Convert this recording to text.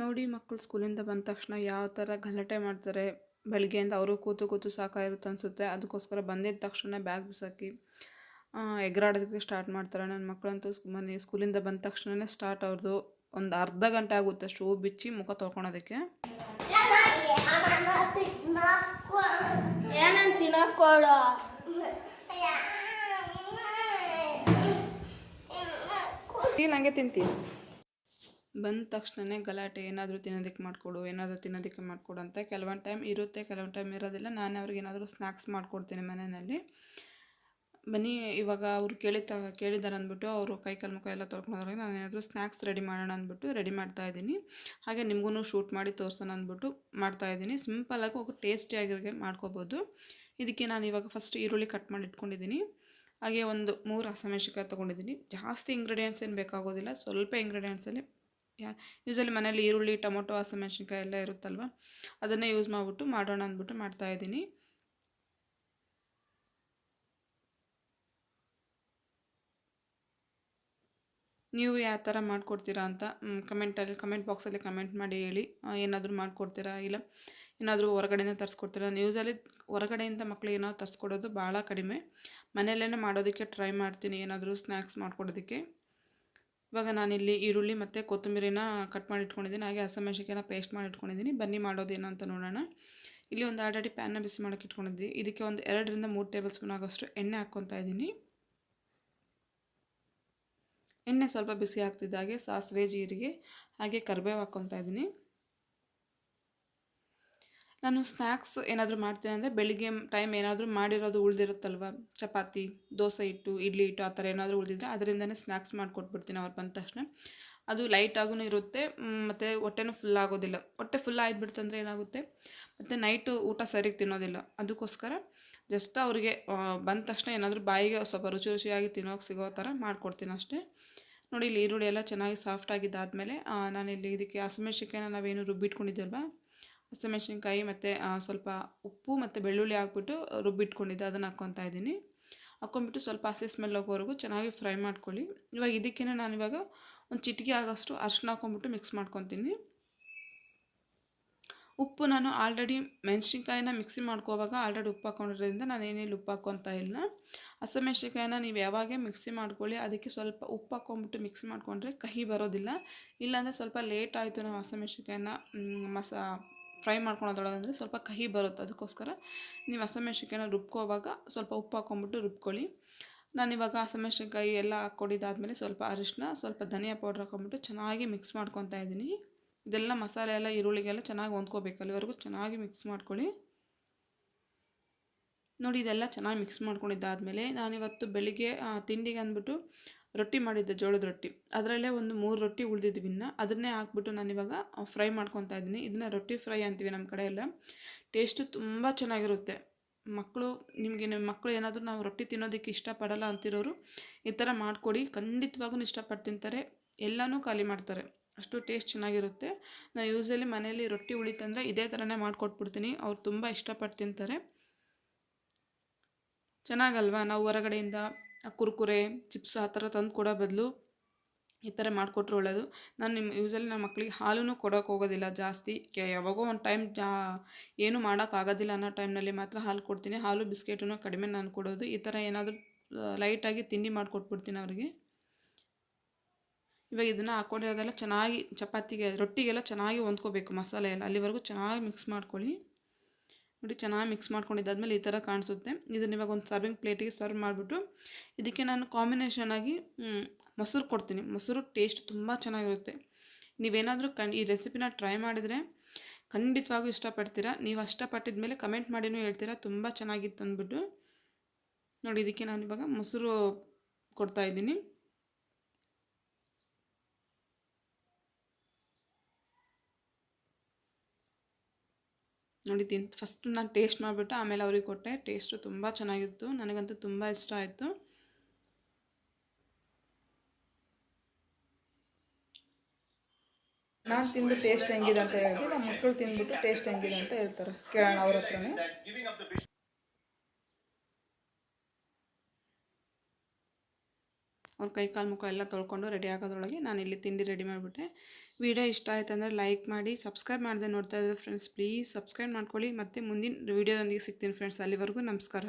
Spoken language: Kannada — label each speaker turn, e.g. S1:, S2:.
S1: ನೋಡಿ ಮಕ್ಕಳು ಸ್ಕೂಲಿಂದ ಬಂದ ತಕ್ಷಣ ಯಾವ ಥರ ಗಲಾಟೆ ಮಾಡ್ತಾರೆ. ಬೆಳಗ್ಗೆಯಿಂದ ಅವರು ಕೂತು ಕೂತು ಸಾಕಾಗಿರುತ್ತೆ ಅನಿಸುತ್ತೆ. ಅದಕ್ಕೋಸ್ಕರ ಬಂದಿದ್ದ ತಕ್ಷಣ ಬ್ಯಾಗ್ ಬಿಸಾಕಿ ಎಗರಾಡೋದಕ್ಕೆ ಸ್ಟಾರ್ಟ್ ಮಾಡ್ತಾರೆ. ನನ್ನ ಮಕ್ಕಳಂತೂ ಮನೆ ಸ್ಕೂಲಿಂದ ಬಂದ ತಕ್ಷಣನೇ ಸ್ಟಾರ್ಟ್ ಅವ್ರದ್ದು. ಒಂದು ಅರ್ಧ ಗಂಟೆ ಆಗುತ್ತೆ ಶೂ ಬಿಚ್ಚಿ ಮುಖ ತೊಳ್ಕೊಳೋದಕ್ಕೆ. ನನಗೆ ತಿಂತೀನಿ ಬಂದ ತಕ್ಷಣನೇ ಗಲಾಟೆ, ಏನಾದರೂ ತಿನ್ನೋದಕ್ಕೆ ಮಾಡಿಕೊಡು, ಏನಾದರೂ ತಿನ್ನೋದಕ್ಕೆ ಮಾಡಿಕೊಡು ಅಂತ ಕೆಲವೊಂದು ಟೈಮ್ ಇರುತ್ತೆ, ಕೆಲವೊಂದು ಟೈಮ್ ಇರೋದಿಲ್ಲ. ನಾನು ಅವ್ರಿಗೆ ಏನಾದರೂ ಸ್ನ್ಯಾಕ್ಸ್ ಮಾಡಿಕೊಡ್ತೀನಿ ಮನೆಯಲ್ಲಿ. ಬನ್ನಿ, ಇವಾಗ ಅವ್ರು ಕೇಳಿದ ಕೇಳಿದ್ದಾರೆ ಅಂದ್ಬಿಟ್ಟು ಅವರು ಕೈ, ಕಾಲು ಮುಖ ಎಲ್ಲ ತೊಳ್ಕೊಂಡ್ರೆ ನಾನು ಏನಾದರೂ ಸ್ನ್ಯಾಕ್ಸ್ ರೆಡಿ ಮಾಡೋಣ ಅಂದ್ಬಿಟ್ಟು ರೆಡಿ ಮಾಡ್ತಾ ಇದ್ದೀನಿ. ಹಾಗೆ ನಿಮಗೂ ಶೂಟ್ ಮಾಡಿ ತೋರಿಸೋಣ ಅಂದ್ಬಿಟ್ಟು ಮಾಡ್ತಾಯಿದ್ದೀನಿ ಸಿಂಪಲಾಗಿ ಹೋಗಿ ಟೇಸ್ಟಿಯಾಗಿರೋಗೆ ಮಾಡ್ಕೋಬೋದು. ಇದಕ್ಕೆ ನಾನು ಇವಾಗ ಫಸ್ಟ್ ಈರುಳ್ಳಿ ಕಟ್ ಮಾಡಿ ಇಟ್ಕೊಂಡಿದ್ದೀನಿ. ಹಾಗೆ ಒಂದು ಮೂರು ಹಸಿಮೆಣ್ಸಿಕಾಯಿ ತೊಗೊಂಡಿದ್ದೀನಿ. ಜಾಸ್ತಿ ಇಂಗ್ರೀಡಿಯೆಂಟ್ಸ್ ಏನು ಬೇಕಾಗೋದಿಲ್ಲ. ಸ್ವಲ್ಪ ಇಂಗ್ರೀಡಿಯೆಂಟ್ಸಲ್ಲಿ ಯಾ ಯೂಸಲಿ ಮನೇಲಿ ಈರುಳ್ಳಿ, ಟೊಮೊಟೊ, ಹಸಿಮೆಣ್ಸಿನ್ಕಾಯಿ ಎಲ್ಲ ಇರುತ್ತಲ್ವ? ಅದನ್ನೇ ಯೂಸ್ ಮಾಡಿಬಿಟ್ಟು ಮಾಡೋಣ ಅಂದ್ಬಿಟ್ಟು ಮಾಡ್ತಾಯಿದ್ದೀನಿ ನೀವು ಯಾವ ಥರ ಮಾಡಿಕೊಡ್ತೀರಾ ಅಂತ ಕಮೆಂಟಲ್ಲಿ ಕಮೆಂಟ್ ಬಾಕ್ಸಲ್ಲಿ ಕಮೆಂಟ್ ಮಾಡಿ ಹೇಳಿ. ಏನಾದರೂ ಮಾಡಿಕೊಡ್ತೀರಾ? ಇಲ್ಲ, ಏನಾದರೂ ಹೊರಗಡೆಯಿಂದ ತರಿಸ್ಕೊಡ್ತೀರಾ? ಯೂಸಲ್ಲಿ ಹೊರಗಡೆಯಿಂದ ಮಕ್ಳಿಗೆ ಏನಾದ್ರು ತರಿಸ್ಕೊಡೋದು ಭಾಳ ಕಡಿಮೆ. ಮನೆಯಲ್ಲೇ ಮಾಡೋದಕ್ಕೆ ಟ್ರೈ ಮಾಡ್ತೀನಿ, ಏನಾದರೂ ಸ್ನ್ಯಾಕ್ಸ್ ಮಾಡ್ಕೊಡೋದಕ್ಕೆ. ಇವಾಗ ನಾನಿಲ್ಲಿ ಈರುಳ್ಳಿ ಮತ್ತು ಕೊತ್ತಂಬರಿನ ಕಟ್ ಮಾಡಿ ಇಟ್ಕೊಂಡಿದ್ದೀನಿ ಹಾಗೆ ಹಸಿಮೆಣ್ಸಿನ್ಕಾಯಿನ ಪೇಸ್ಟ್ ಮಾಡಿ ಇಟ್ಕೊಂಡಿದ್ದೀನಿ ಬನ್ನಿ ಮಾಡೋದೇನು ಅಂತ ನೋಡೋಣ. ಇಲ್ಲಿ ಒಂದು ಆಲ್ರೆಡಿ ಪ್ಯಾನ್ನ ಬಿಸಿ ಮಾಡೋಕ್ಕೆ ಇಟ್ಕೊಂಡಿದ್ವಿ ಇದಕ್ಕೆ ಒಂದು ಎರಡರಿಂದ ಮೂರು ಟೇಬಲ್ ಸ್ಪೂನ್ ಆಗೋಷ್ಟು ಎಣ್ಣೆ ಹಾಕ್ಕೊತಾ ಇದ್ದೀನಿ. ಎಣ್ಣೆ ಸ್ವಲ್ಪ ಬಿಸಿ ಆಗ್ತಿದ್ದಾಗೆ ಸಾಸಿವೆ, ಜೀರಿಗೆ ಹಾಗೆ ಕರಿಬೇವು ಹಾಕ್ಕೊತಾ ಇದ್ದೀನಿ. ನಾನು ಸ್ನ್ಯಾಕ್ಸ್ ಏನಾದರೂ ಮಾಡ್ತೀನಿ ಅಂದರೆ ಬೆಳಿಗ್ಗೆ ಟೈಮ್ ಏನಾದರೂ ಮಾಡಿರೋದು ಉಳಿದಿರುತ್ತಲ್ವ? ಚಪಾತಿ, ದೋಸೆ ಹಿಟ್ಟು, ಇಡ್ಲಿ ಹಿಟ್ಟು ಆ ಥರ ಏನಾದರೂ ಉಳಿದಿದ್ರೆ ಅದರಿಂದನೇ ಸ್ನ್ಯಾಕ್ಸ್ ಮಾಡಿಕೊಟ್ಬಿಡ್ತೀನಿ ಅವ್ರು ಬಂದ ತಕ್ಷಣ. ಅದು ಲೈಟಾಗೂ ಇರುತ್ತೆ. ಮತ್ತು ಹೊಟ್ಟೆನೂ ಫುಲ್ ಆಗೋದಿಲ್ಲ. ಹೊಟ್ಟೆ ಫುಲ್ ಆಗಿಬಿಡ್ತಂದ್ರೆ ಏನಾಗುತ್ತೆ? ಮತ್ತು ನೈಟು ಊಟ ಸರಿಗೆ ತಿನ್ನೋದಿಲ್ಲ. ಅದಕ್ಕೋಸ್ಕರ ಜಸ್ಟ್ ಅವರಿಗೆ ಬಂದ ತಕ್ಷಣ ಏನಾದರೂ ಬಾಯಿಗೆ ಸ್ವಲ್ಪ ರುಚಿ ರುಚಿಯಾಗಿ ತಿನ್ನೋಕೆ ಸಿಗೋ ಥರ ಮಾಡಿಕೊಡ್ತೀನಿ ಅಷ್ಟೇ. ನೋಡಿ ಇಲ್ಲಿ ಈರುಳ್ಳಿ ಎಲ್ಲ ಚೆನ್ನಾಗಿ ಸಾಫ್ಟ್ ಆಗಿದ್ದಾದಮೇಲೆ ನಾನಿಲ್ಲಿ ಇದಕ್ಕೆ ಹಸಿಮೆಣ್ಸಿನ್ಕಾಯಿನ ನಾವೇನು ರುಬ್ಬಿಟ್ಕೊಂಡಿದ್ದೀವಲ್ವ ಹಸಿಮೆಣ್ಸಿನ್ಕಾಯಿ ಮತ್ತು ಸ್ವಲ್ಪ ಉಪ್ಪು ಮತ್ತು ಬೆಳ್ಳುಳ್ಳಿ ಹಾಕ್ಬಿಟ್ಟು ರುಬ್ಬಿಟ್ಕೊಂಡಿದ್ದೆ. ಅದನ್ನು ಹಾಕ್ಕೊತಾ ಇದ್ದೀನಿ. ಹಾಕ್ಕೊಂಬಿಟ್ಟು ಸ್ವಲ್ಪ ಹಸಿ ಸ್ಮೆಲ್ ಹೋಗೋವರೆಗೂ ಚೆನ್ನಾಗಿ ಫ್ರೈ ಮಾಡ್ಕೊಳ್ಳಿ. ಇವಾಗ ಇದಕ್ಕೇ ನಾನು ಇವಾಗ ಒಂದು ಚಿಟಿಕೆ ಆಗೋಷ್ಟು ಅರ್ಶಿನ ಹಾಕ್ಕೊಂಬಿಟ್ಟು ಮಿಕ್ಸ್ ಮಾಡ್ಕೊತೀನಿ. ಉಪ್ಪು ನಾನು ಆಲ್ರೆಡಿ ಮೆಣಸಿನ್ಕಾಯಿನ ಮಿಕ್ಸಿ ಮಾಡ್ಕೋವಾಗ ಆಲ್ರೆಡಿ ಉಪ್ಪು ಹಾಕೊಂಡಿರೋದ್ರಿಂದ ನಾನು ಏನಿಲ್ಲ ಉಪ್ಪು ಹಾಕ್ಕೊತಾ ಇಲ್ಲ. ಹಸಿಮೆಣ್ಸಿನ್ಕಾಯಿನ ನೀವು ಯಾವಾಗೇ ಮಿಕ್ಸಿ ಮಾಡ್ಕೊಳ್ಳಿ. ಅದಕ್ಕೆ ಸ್ವಲ್ಪ ಉಪ್ಪು ಹಾಕ್ಕೊಂಬಿಟ್ಟು ಮಿಕ್ಸ್ ಮಾಡಿಕೊಂಡ್ರೆ ಕಹಿ ಬರೋದಿಲ್ಲ. ಇಲ್ಲಾಂದರೆ ಸ್ವಲ್ಪ ಲೇಟ್ ಆಯಿತು ನಾವು ಹಸಿಮೆಣ್ಸಿನ್ಕಾಯಿನ ಮಸಾ ಫ್ರೈ ಮಾಡ್ಕೊಳೋದ್ರೊಳಗಂದರೆ ಸ್ವಲ್ಪ ಕಹಿ ಬರುತ್ತೆ ಅದಕ್ಕೋಸ್ಕರ. ನೀವು ಹಸಿಮೆಣ್ಸಿನ್ಕಾಯಿನ ರುಬ್ಕೋವಾಗ ಸ್ವಲ್ಪ ಉಪ್ಪು ಹಾಕ್ಕೊಂಬಿಟ್ಟು ರುಬ್ಕೊಳ್ಳಿ. ನಾನಿವಾಗ ಹಸಿಮೆಣ್ಸಿನ್ಕಾಯಿ ಎಲ್ಲ ಹಾಕ್ಕೊಂಡಿದ್ದಾದಮೇಲೆ ಸ್ವಲ್ಪ ಅರಿಶಿನ ಸ್ವಲ್ಪ ಧನಿಯಾ ಪೌಡ್ರ್ ಹಾಕೊಂಬಿಟ್ಟು ಚೆನ್ನಾಗಿ ಮಿಕ್ಸ್ ಮಾಡ್ಕೊತಾ ಇದ್ದೀನಿ. ಇದೆಲ್ಲ ಮಸಾಲೆ ಎಲ್ಲ, ಈರುಳ್ಳಿಗೆಲ್ಲ ಚೆನ್ನಾಗಿ ಹೊಂದ್ಕೋಬೇಕು ಅಲ್ಲಿವರೆಗೂ ಚೆನ್ನಾಗಿ ಮಿಕ್ಸ್ ಮಾಡ್ಕೊಳ್ಳಿ. ನೋಡಿ, ಇದೆಲ್ಲ ಚೆನ್ನಾಗಿ ಮಿಕ್ಸ್ ಮಾಡ್ಕೊಂಡಿದ್ದಾದಮೇಲೆ ನಾನಿವತ್ತು ಬೆಳಿಗ್ಗೆ ತಿಂಡಿಗೆ ಅಂದ್ಬಿಟ್ಟು ರೊಟ್ಟಿ ಮಾಡಿದ್ದೆ, ಜೋಳದ ರೊಟ್ಟಿ. ಅದರಲ್ಲೇ ಒಂದು ಮೂರು ರೊಟ್ಟಿ ಉಳಿದಿದ್ವಿ ಇನ್ನು. ಅದನ್ನೇ ಹಾಕ್ಬಿಟ್ಟು ನಾನಿವಾಗ ಫ್ರೈ ಮಾಡ್ಕೊತಾ ಇದ್ದೀನಿ. ಇದನ್ನ ರೊಟ್ಟಿ ಫ್ರೈ ಅಂತೀವಿ ನಮ್ಮ ಕಡೆ ಎಲ್ಲ ಟೇಸ್ಟು ತುಂಬ ಚೆನ್ನಾಗಿರುತ್ತೆ. ಮಕ್ಕಳು ನಿಮಗೆ ನಿಮ್ಮ ಮಕ್ಕಳು ಏನಾದರೂ ನಾವು ರೊಟ್ಟಿ ತಿನ್ನೋದಕ್ಕೆ ಇಷ್ಟಪಡಲ್ಲ ಅಂತಿರೋರು ಈ ಥರ ಮಾಡಿಕೊಡಿ. ಖಂಡಿತವಾಗೂ ಇಷ್ಟಪಟ್ಟು ತಿಂತಾರೆ. ಎಲ್ಲನೂ ಖಾಲಿ ಮಾಡ್ತಾರೆ. ಅಷ್ಟು ಟೇಸ್ಟ್ ಚೆನ್ನಾಗಿರುತ್ತೆ. ನಾನು ಯೂಸಲಿ ಮನೆಯಲ್ಲಿ ರೊಟ್ಟಿ ಉಳಿತಂದರೆ ಇದೇ ಥರನೇ ಮಾಡಿಕೊಟ್ಬಿಡ್ತೀನಿ. ಅವ್ರು ತುಂಬ ಇಷ್ಟಪಟ್ಟು ತಿಂತಾರೆ. ಚೆನ್ನಾಗಲ್ವಾ? ನಾವು ಹೊರಗಡೆಯಿಂದ ಕುರ್ಕುರೆ, ಚಿಪ್ಸ್ ಆ ಥರ ತಂದು ಕೊಡೋ ಬದಲು ಈ ಥರ ಮಾಡಿಕೊಟ್ರೆ ಒಳ್ಳೆಯದು ನಾನು ನಿಮ್ಮ ಯೂಸಲ್ಲಿ ನಮ್ಮ ಮಕ್ಕಳಿಗೆ ಹಾಲೂ ಕೊಡೋಕೆ ಹೋಗೋದಿಲ್ಲ ಜಾಸ್ತಿ. ಕೆ- ಯಾವಾಗೋ ಒಂದು ಟೈಮ್ ಜಾ ಏನೂ ಮಾಡೋಕ್ಕಾಗೋದಿಲ್ಲ ಅನ್ನೋ ಟೈಮ್ನಲ್ಲಿ ಮಾತ್ರ ಹಾಲು ಕೊಡ್ತೀನಿ. ಹಾಲು ಬಿಸ್ಕೆಟನ್ನು ಕಡಿಮೆ ನಾನು ಕೊಡೋದು. ಈ ಥರ ಏನಾದರೂ ಲೈಟಾಗಿ ತಿಂಡಿ ಮಾಡಿಕೊಟ್ಬಿಡ್ತೀನಿ ಅವರಿಗೆ. ಇವಾಗ ಇದನ್ನು ಹಾಕ್ಕೊಂಡಿರೋದೆಲ್ಲ ಚೆನ್ನಾಗಿ, ಚಪಾತಿಗೆ, ರೊಟ್ಟಿಗೆಲ್ಲ ಚೆನ್ನಾಗಿ ಹೊಂದ್ಕೋಬೇಕು ಮಸಾಲೆ ಎಲ್ಲ ಅಲ್ಲಿವರೆಗೂ ಚೆನ್ನಾಗಿ ಮಿಕ್ಸ್ ಮಾಡ್ಕೊಳ್ಳಿ. ನೋಡಿ ಚೆನ್ನಾಗಿ ಮಿಕ್ಸ್ ಮಾಡ್ಕೊಂಡಿದ್ದಾದ್ಮೇಲೆ ಈ ಥರ ಕಾಣಿಸುತ್ತೆ. ಇದನ್ನ ಇವಾಗ ಒಂದು ಸರ್ವಿಂಗ್ ಪ್ಲೇಟಿಗೆ ಸರ್ವ್ ಮಾಡಿಬಿಟ್ಟು ಇದಕ್ಕೆ ನಾನು ಕಾಂಬಿನೇಷನ್ ಆಗಿ ಮೊಸರು ಕೊಡ್ತೀನಿ. ಮೊಸರು ಟೇಸ್ಟ್ ತುಂಬ ಚೆನ್ನಾಗಿರುತ್ತೆ. ನೀವೇನಾದರೂ ಕಣ್ ಈ ರೆಸಿಪಿನ ಟ್ರೈ ಮಾಡಿದರೆ ಖಂಡಿತವಾಗೂ ಇಷ್ಟಪಡ್ತೀರಾ? ನೀವು ಅಷ್ಟಪಟ್ಟಿದ ಮೇಲೆ ಕಮೆಂಟ್ ಮಾಡಿನೂ ಹೇಳ್ತೀರಾ? ತುಂಬ ಚೆನ್ನಾಗಿತ್ತು ಅಂದ್ಬಿಟ್ಟು ನೋಡಿ, ಇದಕ್ಕೆ ನಾನು ಇವಾಗ ಮೊಸರು ಕೊಡ್ತಾ ನೋಡಿ ತಿನ್ ಫಸ್ಟ್ ನಾನು ಟೇಸ್ಟ್ ಮಾಡಿಬಿಟ್ಟು ಆಮೇಲೆ ಅವ್ರಿಗೆ ಕೊಟ್ಟೆ. ಟೇಸ್ಟು ತುಂಬ ಚೆನ್ನಾಗಿತ್ತು. ನನಗಂತೂ ತುಂಬ ಇಷ್ಟ ಆಯಿತು. ನಾನು ತಿಂದು ಟೇಸ್ಟ್ ಹೆಂಗಿದೆ ಅಂತ ಹೇಳ್ತೀನಿ ನಮ್ಮ ಮಕ್ಕಳು ತಿಂದ್ಬಿಟ್ಟು ಟೇಸ್ಟ್ ಹೆಂಗಿದೆ ಅಂತ ಹೇಳ್ತಾರೆ. ಕೇಳೋಣ ಅವ್ರ ಹತ್ರನೇ. ಅವ್ರ ಕೈ ಕಾಲು ಮುಖ ಎಲ್ಲ ತೊಳ್ಕೊಂಡು ರೆಡಿ ಆಗೋದ್ರೊಳಗೆ ನಾನು ಇಲ್ಲಿ ತಿಂಡಿ ರೆಡಿ ಮಾಡಿಬಿಟ್ಟೆ ವಿಡಿಯೋ ಇಷ್ಟ ಆಯ್ತು ಅಂದರೆ ಲೈಕ್ ಮಾಡಿ ಸಬ್ಸ್ಕ್ರೈಬ್ ಮಾಡದೆ ನೋಡ್ತಾ ಇದ್ದಾರೆ ಫ್ರೆಂಡ್ಸ್ ಪ್ಲೀಸ್ ಸಬ್ಸ್ಕ್ರೈಬ್ ಮಾಡ್ಕೊಳ್ಳಿ. ಮತ್ತು ಮುಂದಿನ ವೀಡಿಯೋದೊಂದಿಗೆ ಸಿಗ್ತೀನಿ ಫ್ರೆಂಡ್ಸ್ ಅಲ್ಲಿವರೆಗೂ ನಮಸ್ಕಾರ.